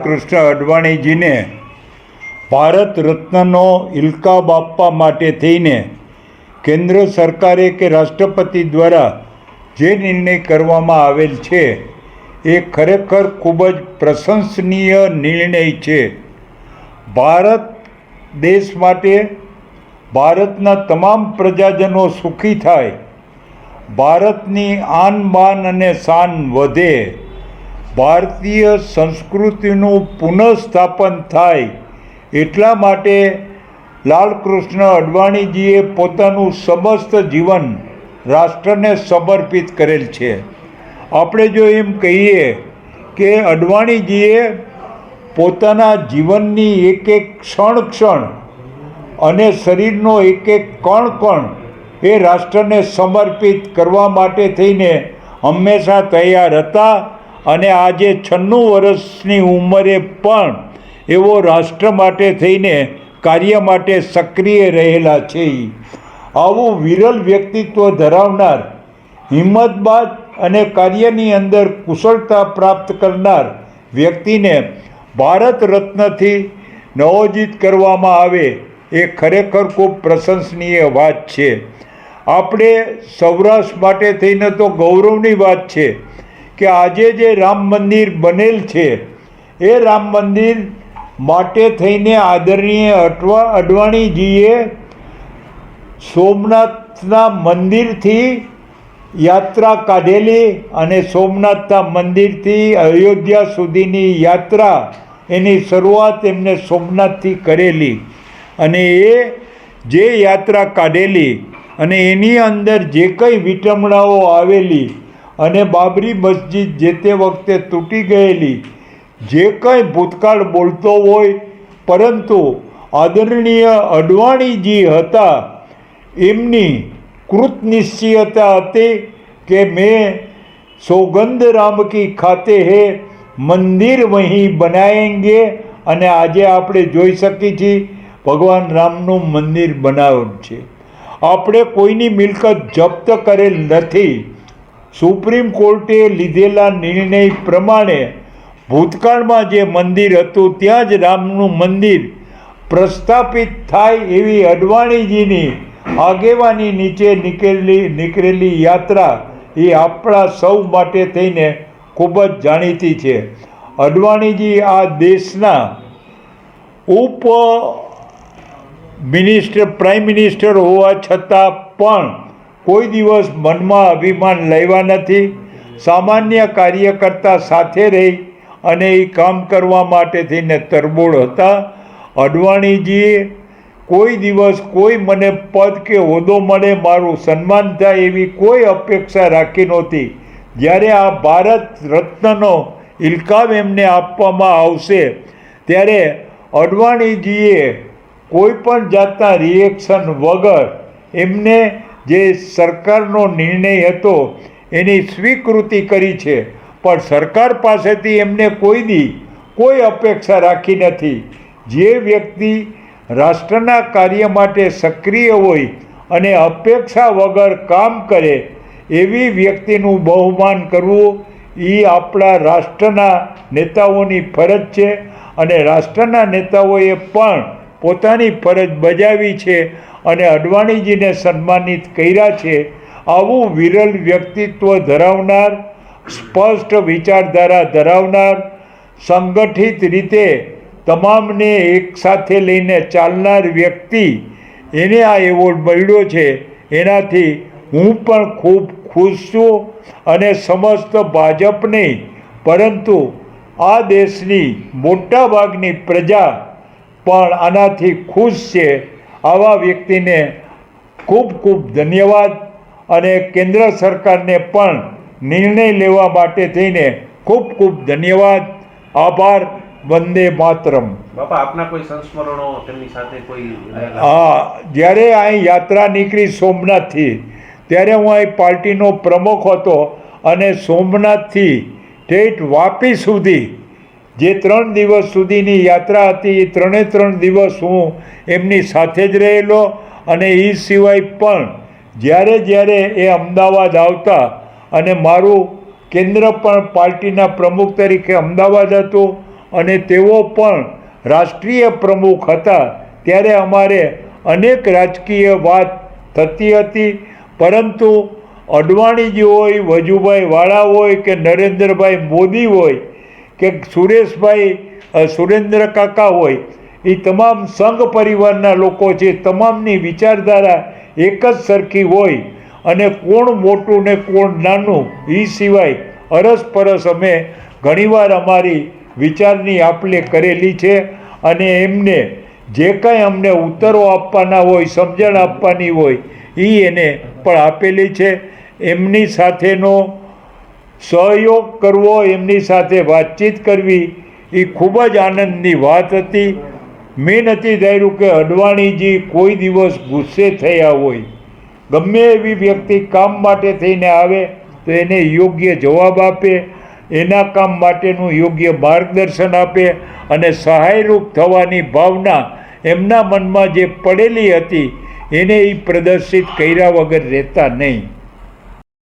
લાલકૃષ્ણ અડવાણીજીને ભારત રત્નનો ઇલકાબ આપવા માટે થઈને કેન્દ્ર સરકારે કે રાષ્ટ્રપતિ દ્વારા જે નિર્ણય કરવામાં આવેલ છે, એ ખરેખર ખૂબ જ પ્રશંસનીય નિર્ણય છે. ભારત દેશ માટે ભારતના તમામ પ્રજાજનો સુખી થાય, ભારતની આન બાન અને શાન વધે. ભારતીય સંસ્કૃતિનું પુનઃસ્થાપન થાય એટલા માટે લાલકૃષ્ણ અડવાણીજીએ પોતાનું સમસ્ત જીવન રાષ્ટ્રને સમર્પિત કરેલ છે. આપણે જો એમ કહીએ કે અડવાણીજીએ પોતાના જીવનની એક એક ક્ષણ ક્ષણ અને શરીરનો એક એક કણ કણ એ રાષ્ટ્રને સમર્પિત કરવા માટે થઈને હંમેશા તૈયાર હતા. અને આજે છન્નું વર્ષની ઉંમરે પણ એવો રાષ્ટ્ર માટે થઈને કાર્ય માટે સક્રિય રહેલા છે. આવું વિરલ વ્યક્તિત્વ ધરાવનાર હિંમતબાદ અને કાર્યની અંદર કુશળતા પ્રાપ્ત કરનાર વ્યક્તિને ભારત રત્નથી નવોજિત કરવામાં આવે એ ખરેખર ખૂબ પ્રશંસનીય વાત છે આપણે સૌરાષ્ટ્ર માટે થઈને તો ગૌરવની વાત છે કે આજે જે રામ મંદિર બનેલ છે, એ રામ મંદિર માટે થઈને આદરણીય અટવા, અડવાણીજીએ સોમનાથના મંદિરથી યાત્રા કાઢેલી અને સોમનાથના મંદિરથી અયોધ્યા સુધીની યાત્રા એની શરૂઆત એમને સોમનાથથી કરેલી. અને એ જે યાત્રા કાઢેલી અને એની અંદર જે કંઈ વિટમણાઓ આવેલી અને બાબરી મસ્જિદ જે તે વખતે તૂટી ગયેલી. જે કંઈ ભૂતકાળ બોલતો હોય, પરંતુ આદરણીય અડવાણીજી હતા. એમની કૃતનિશ્ચયતા હતી કે મેં સોગંધ રામકી ખાતે હે, મંદિર વહીં બનાવેંગે અને આજે આપણે જોઈ શકીએ છીએ, ભગવાન રામનું મંદિર બનાવ્યું છે. આપણે કોઈની મિલકત જપ્ત કરેલ નથી. સુપ્રીમ કોર્ટે લીધેલા નિર્ણય પ્રમાણે ભૂતકાળમાં જે મંદિર હતું, ત્યાં જ રામનું મંદિર પ્રસ્થાપિત થાય એવી અડવાણીજીની આગેવાની નીચે નીકળેલી નીકળેલી યાત્રા એ આપણા સૌ માટે થઈને ખૂબ જ જાણીતી છે. અડવાણીજી આ દેશના ઉપ મિનિસ્ટર પ્રાઇમ મિનિસ્ટર હોવા છતાં પણ કોઈ દિવસ મનમાં અભિમાન લેવા નથી, સામાન્ય કાર્યકર્તા સાથે રહી અને એ કામ કરવા માટે થઈને તરબોળ હતા. અડવાણીજીએ કોઈ દિવસ કોઈ મને પદ કે હોદ્દો મળે મારું સન્માન થાય એવી કોઈ અપેક્ષા રાખી નહોતી. જ્યારે આ ભારત રત્નનો ઇલકામ એમને આપવામાં આવશે, ત્યારે અડવાણીજીએ કોઈ પણ જાતના રિએક્શન વગર એમને જે સરકારનો નિર્ણય હતો, એની સ્વીકૃતિ કરી છે. પણ સરકાર પાસેથી એમને કોઈ દી કોઈ અપેક્ષા રાખી નથી. જે વ્યક્તિ રાષ્ટ્રના કાર્ય માટે સક્રિય હોય અને અપેક્ષા વગર કામ કરે, એવી વ્યક્તિનું બહુમાન કરવું એ આપણા રાષ્ટ્રના નેતાઓની ફરજ છે. અને રાષ્ટ્રના નેતાઓએ પણ પોતાની ફરજ બજાવી છે અને અડવાણીજીને સન્માનિત કર્યા છે, આવું વિરલ વ્યક્તિત્વ ધરાવનાર, સ્પષ્ટ વિચારધારા ધરાવનાર, સંગઠિત રીતે તમામને એકસાથે લઈને ચાલનાર વ્યક્તિ એને આ એવોર્ડ મળ્યો છે. એનાથી હું પણ ખૂબ ખુશ છું અને સમસ્ત ભાજપ નહીં, પરંતુ આ દેશની મોટાભાગની પ્રજા પણ આનાથી ખુશ છે. આવા વ્યક્તિને ખૂબ ખૂબ ધન્યવાદ અને કેન્દ્ર સરકારને પણ નિર્ણય લેવા માટે થઈને ખૂબ ખૂબ ધન્યવાદ. આભાર વંદે માતરમ. બાપા આપના કોઈ સંસ્મરણો તેમની સાથે કોઈ હા જ્યારે અહીં યાત્રા નીકળી સોમનાથથી ત્યારે હું અહીં પાર્ટીનો પ્રમુખ હતો અને સોમનાથથી ઠેઠ વાપી સુધી જે ત્રણ દિવસ સુધીની યાત્રા હતી, એ ત્રણે ત્રણ દિવસ હું એમની સાથે જ રહેલો અને એ સિવાય પણ જ્યારે જ્યારે એ અમદાવાદ આવતા અને મારું કેન્દ્ર પણ પાર્ટીના પ્રમુખ તરીકે અમદાવાદ હતું અને તેઓ પણ રાષ્ટ્રીય પ્રમુખ હતા, ત્યારે અમારે અનેક રાજકીય વાત થતી હતી. પરંતુ અડવાણીજી હોય, વજુભાઈ વાળા હોય કે નરેન્દ્રભાઈ મોદી હોય કે સુરેશભાઈ સુરેન્દ્ર કાકા હોય એ તમામ સંઘ પરિવારના લોકો છે, તમામની વિચારધારા એક જ સરખી હોય. અને કોણ મોટું ને કોણ નાનું એ સિવાય અરસપરસ અમે ઘણીવાર અમારી વિચારની આપલે કરેલી છે. અને એમને જે કાંઈ અમને ઉત્તરો આપવાના હોય, સમજણ આપવાની હોય એ એને પણ આપેલી છે. એમની સાથેનો સહયોગ કરવો એમની સાથે વાતચીત કરવી, એ ખૂબ જ આનંદની વાત હતી. મેં નથી ધાર્યું કે અડવાણીજી કોઈ દિવસ ગુસ્સે થયા હોય. ગમે એવી વ્યક્તિ કામ માટે થઈને આવે, તો એને યોગ્ય જવાબ આપે, એના કામ માટેનું યોગ્ય માર્ગદર્શન આપે અને સહાયરૂપ થવાની ભાવના એમના મનમાં જે પડેલી હતી, એને એ પ્રદર્શિત કર્યા વગર રહેતા નહીં.